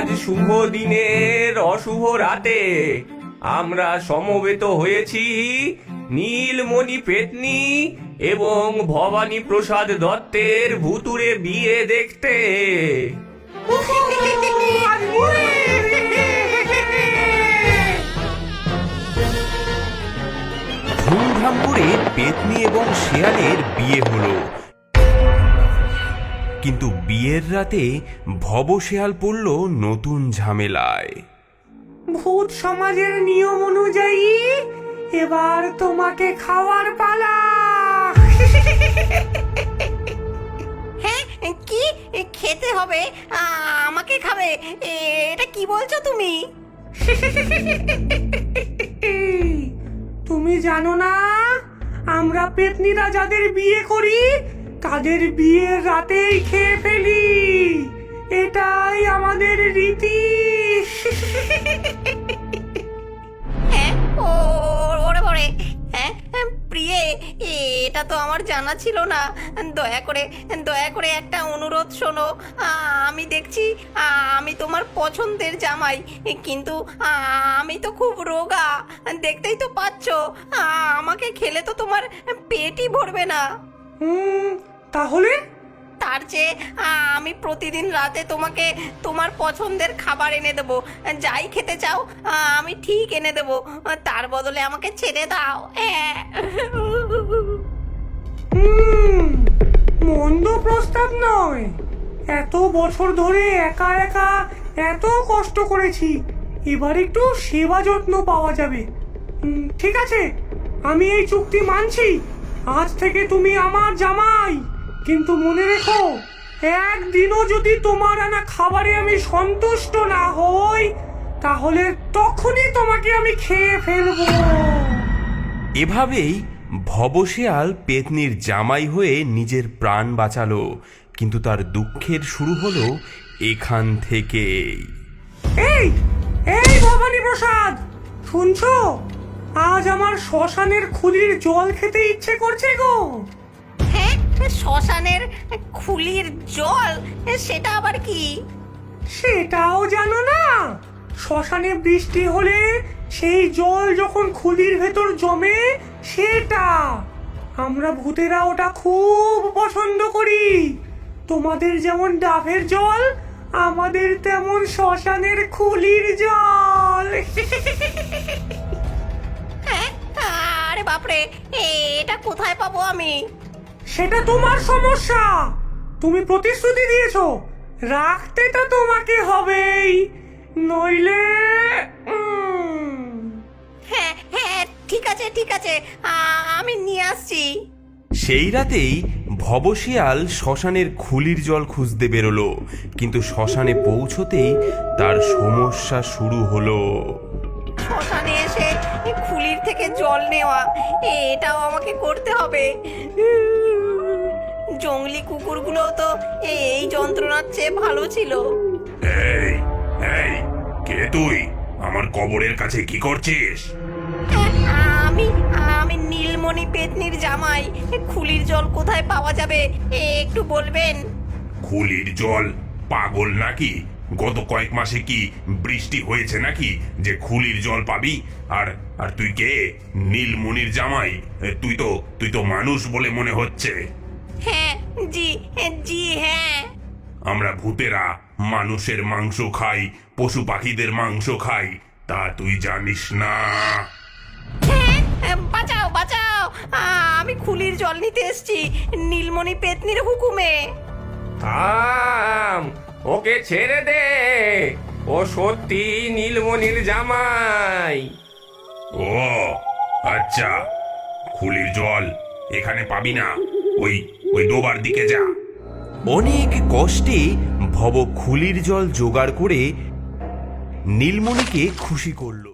আজ শুভ দিনের অশুভ রাতে। আমরা সমবেত হয়েছি নীলমণি পেতনি এবং ভবানী প্রসাদ দত্তের ভুতুরে বিয়ে দেখতে। ধুমধাম করে পেতনি এবং শেয়ালের বিয়ে হলো। কিন্তু বিয়ের রাতে ভব শেয়াল পড়ল নতুন ঝামেলায়। ভূত সমাজের নিয়ম অনুযায়ী এবার তোমাকে খাওয়ার পালা। হ্যাঁ কি? খেতে হবে? আমাকে খাবে? এ- এটা কি বলছো তুমি? তুমি জানো না আমরা পেতনিরা যাদের বিয়ে করি তাদের বিয়ের রাতেই খেয়ে ফেলি। এটাই আমাদের রীতি। হ্যাঁ ও ওরে বরে হ্যাঁ প্রিয়ে এটা তো আমার জানা ছিল না। দয়া করে দয়া করে একটা অনুরোধ শোনো। আমি দেখছি আমি তোমার পছন্দের জামাই কিন্তু আমি তো খুব রোগা। দেখতেই তো পাচ্ছ আমাকে খেলে তো তোমার পেটই ভরবে না। হুম তাহলে? তার চেয়ে আমি প্রতিদিন রাতে তোমাকে তোমার পছন্দের খাবার এনে দেবো। যাই খেতে চাও আমি ঠিক এনে দেবো। তার বদলে আমাকে ছেড়ে দাও। হ্যাঁ। মন্দ প্রস্তাব নয়। এত বছর ধরে একা একা এত কষ্ট করেছি। এবার একটু সেবা যত্ন পাওয়া যাবে। ঠিক আছে আমি এই চুক্তি মানছি। আজ থেকে তুমি আমার জামাই। কিন্তু মনে রেখো একদিনও যদি তোমার আনা খাবারে আমি সন্তুষ্ট না হই তাহলে তখনই তোমাকে আমি খেয়ে ফেলব। এভাবেই ভবশেয়াল পেতনির জামাই হয়ে নিজের প্রাণ বাঁচালো কিন্তু তার দুঃখের শুরু হলো এখান থেকেই। এই এই ভবানী প্রসাদ শুনছো? আজ আমার শ্মশানের খুলির জল খেতে ইচ্ছে করছে গো। শ্মশানের খুলির জল সেটা আবার কি? সেটাও জানো না। শ্মশানে বৃষ্টি হলে সেই জল যখন খুলির ভেতর জমে সেটা আমরা ভূতেরা ওটা খুব পছন্দ করি। তোমাদের যেমন ডাবের জল আমাদের তেমন শ্মশানের খুলির জল। হ্যাঁ আরে বাপরে এটা কোথায় পাবো আমি? সেটা তোমার সমস্যা। তুমি প্রতিশ্রুতি দিয়েছ। রাখতে তো তোমাকে হবেই। নইলে হ্যাঁ হ্যাঁ ঠিক আছে ঠিক আছে। আমি নিয়ে আসছি। সেই রাতেই ভবশিয়াল শ্মশানের খুলির জল খুঁজতে বেরোলো। কিন্তু শ্মশানে পৌঁছতেই তার সমস্যা শুরু হলো। শ্মশানে এসে খুলির থেকে জল নেওয়া এটাও আমাকে করতে হবে। জঙ্গলি কুকুরগুলো তো এই যন্ত্রণার চেয়ে ভালো ছিল। এই এই কে তুই? আমার কবরের কাছে কি করছিস? আমি আমি নীলমণি পেতনির জামাই। খুলির জল কোথায় পাওয়া যাবে? একটু বলবেন। খুলির জল? পাগল নাকি? গত কয়েক মাসে কি বৃষ্টি হয়েছে নাকি যে খুলির জল পাবি? আর আর তুই কে? নীলমণির জামাই? তুই তো তুই তো মানুষ বলে মনে হচ্ছে। হ্যাঁ জি জি হ্যাঁ। আমরা ভূতেরা মানুষের মাংস খাই পশু পাখিদের মাংস খাই তা তুই জানিস না। হ্যাঁ, বাঁচাও বাঁচাও। আমি খুলির জল নিতে এসেছি নীলমণি পেতনির হুকুমে। থাম ওকে ছেড়ে দে। ও সত্যি নীলমণির জামাই। ও আচ্ছা। খুলির জল এখানে পাবি না ওই ওই ডোবার দিকে যা। অনেক কষ্টে ভব খুলির জল জোগাড় করে নীলমণিকে খুশি করল।